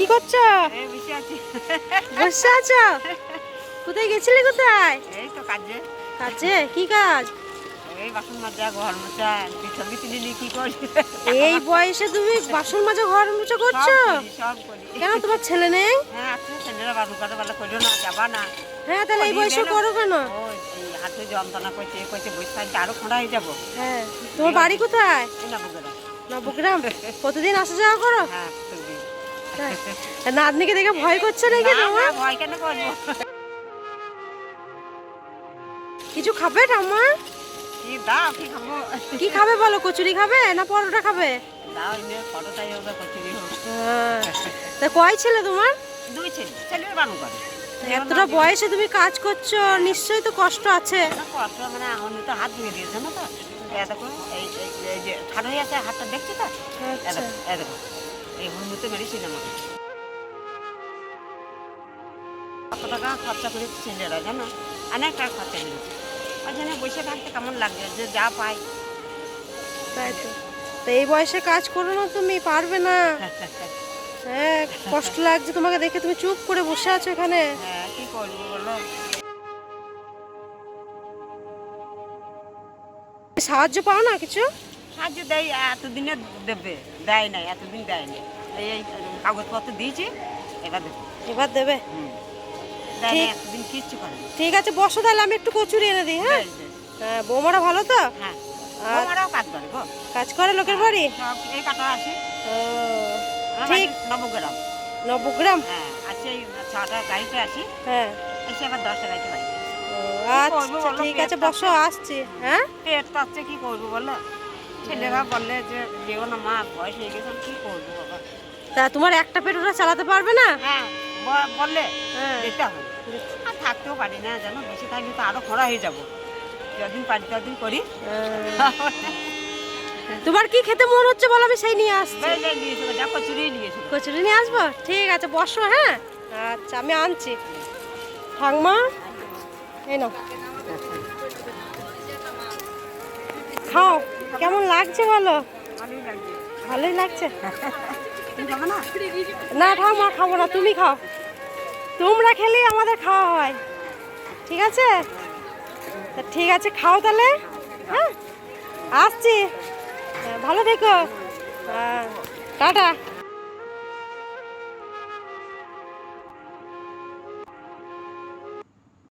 কি করছ? বসে আছি। কোথায় গেছিলে কোথায়? এই তো কাজে। কাজে? কি কাজ? এই বাসন মাজা ঘর মোছা তুলে কি করি? এই বয়সে তুমি বাসন মাজা ঘর মুছো করছ? সব করি। কেন তোমার ছেলে নেই? হ্যাঁ আছে ছেলেরা বাবু করে না যাবা না। হ্যাঁ তাহলে এই বয়সে করো কেন? হাতে যন্ত্রণা করছে এ করছে বসে থাকতে আরও খোঁড়া হয়ে যাব। হ্যাঁ তোমার বাড়ি কোথায়? না প্রতিদিন আসা যাওয়া করো? হ্যাঁ নাতনিকে দেখে ভয় করছে নাকি তোমার? ভয় কেন করব? কিছু খাবে ঠাম্মা? কি খাব? বলো কচুরি খাবে না পরোটা খাবে? হ্যাঁ। তা কয় ছেলে তোমার? দুই ছেলে ছেলের বানু করে এতটা বয়সে তুমি কাজ করছ নিশ্চয়ই তো কষ্ট আছে। মানে আমি তো হাত ধুয়ে দিয়েছে না তো? এই এই হয়ে হাতটা দেখছি তো? এই হুমুতে মেরেছিল আমাকে কত টাকা খরচা করে ছেলেরা জানো? অনেক টাকা খরচা ওই জন্য বসে থাকতে কেমন লাগছে যে যা পাই। তাই তো। তো এই বয়সে কাজ করো না তুমি পারবে না। হ্যাঁ কষ্ট লাগছে তোমাকে দেখে তুমি চুপ করে বসে আছো এখানে। হ্যাঁ কি করব বলো? সাহায্য পাও না কিছু? সাহায্য দেয় এতদিনে দেবে দেয় নাই এতদিন দেয় নাই। এই কাগজপত্র দিয়েছি এবার দেবে। এবার দেবে। এতদিন কিচ্ছু করে ঠিক আছে বসো তাহলে আমি একটু কচুরি এনে দিই হ্যাঁ। হ্যাঁ বৌমারা ভালো তো? হ্যাঁ। আমারও কাজ করে গো। কাজ করে লোকের বাড়ি? এই কাটা আছে। ঠিক। নবগ্রাম। নবগ্রাম? হ্যাঁ আছে ছটা গাড়িতে আসি হ্যাঁ। এসে আবার দশটা গাড়িতে বাড়ি। আচ্ছা ঠিক আছে। বসো আসছি হ্যাঁ? পেট পাচ্ছে কি করব বলো? ছেলেরা বললে যে যেও না মা বয়স হয়ে গেছে কি করব বাবা? তা তোমার একটা পেট ওরা চালাতে পারবে না? হ্যাঁ বললে হ্যাঁ। যেতে হবে। আর থাকতেও পারি না জানো বেশি থাকলে তো আরও খরা হয়ে যাব। যদিন পারি তদিন করি। হ্যাঁ। তোমার কি খেতে মন হচ্ছে বলো আমি সেই নিয়ে আসছি। কচুরি নিয়ে। কচুরি নিয়ে আসব? ঠিক আছে বসো হ্যাঁ। আচ্ছা আমি আনছি। ঠাংমা এই নাও। খাও। কেমন লাগছে বলো? ভালোই লাগছে। না? খাও ঠাংমা খাব না তুমি খাও। তোমরা খেলেই আমাদের খাওয়া হয়। ঠিক আছে? তা ঠিক আছে খাও তাহলে। হ্যাঁ? আসছি। ভালো থেকো। হ্যাঁ টাটা।